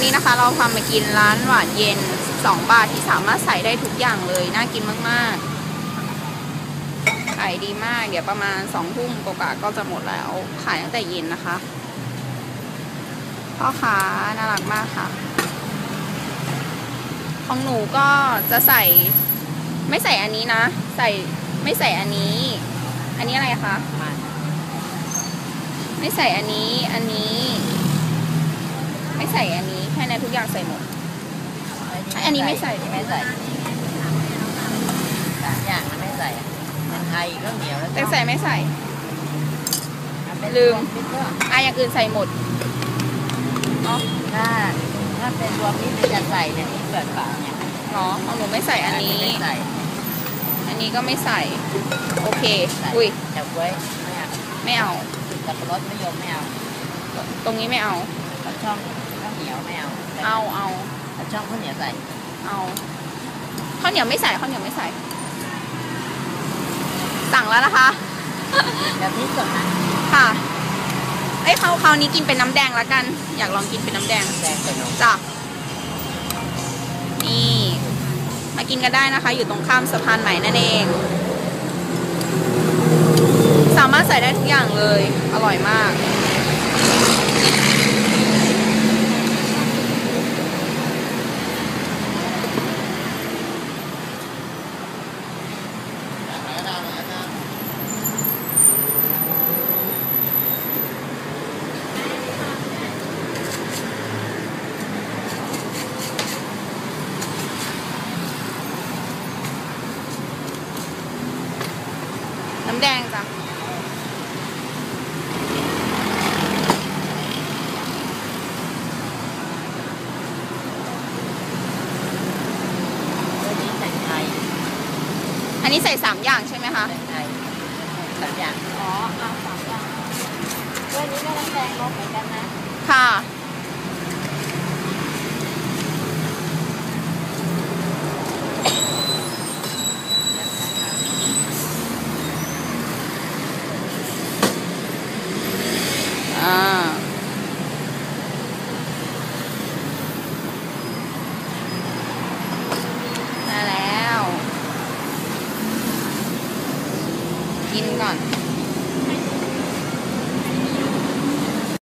วันนี้นะคะเราพามากินร้านหวานเย็น2บาทที่สามารถใส่ได้ทุกอย่างเลย น่ากินมากๆ ขายดีมาก เดี๋ยวประมาณ2ทุ่มกว่าๆก็จะหมดแล้ว ขายตั้งแต่เย็นนะคะ พ่อค้าน่ารักมากค่ะ ของหนูก็จะใส่ ไม่ใส่อันนี้นะ ใส่ไม่ใส่อันนี้ อันนี้อะไรคะมันไม่ใส่อันนี้ อันนี้ ไม่ใส่อันนี้แค่นี้ทุกอย่างใส่หมด อันนี้ไม่ใส่ไม่ใส่สามอย่างนั้นไม่ใส่มันไทยก็เหนียวแล้วแต่ใส่ไม่ใส่เป็นลืมรวมิตรก็อะอย่างอื่นใส่หมดเนาะถ้าถ้าเป็นรวมมิตรมันจะใส่เนี่ยที่เปิดฝาเนี่ยเนาะของหนูไม่ใส่อันนี้ไม่ใส่อันนี้ก็ไม่ใส่ โอเคใส่อุ้ยจับไว้ไม่เอาไม่เอาสับปะรดไม่ยอมไม่เอา ตรงนี้ไม่เอากับช่องข้าว เหนียวไม่เอาเอาเอากับช่องข้าวเหนียวใส่ เอาข้าวเหนียวไม่ใส่ข้าวเหนียวไม่ใส่ สั่งแล้วนะคะแบบนี้สดนะค่ะเอ้ยเขาคราวนี้กินเป็นน้ำแดงแล้วกัน อยากลองกินเป็นน้ำแดงแดงใส่นมจ้ะนี่มากินกันได้นะคะ อยู่ตรงข้ามสะพานใหม่นั่นเอง สามารถใส่ได้ทุกอย่างเลย อร่อยมาก น้ำแดงจ้ะตัวนี้ใส่ไทยอันนี้ใส่สามอย่างใช่ไหมคะใส่ไทยสามอย่าง อ๋อเอาสามอย่างตัวนี้ก็น้ำแดงลบเหมือนกันนะ ค่ะ กินก่อน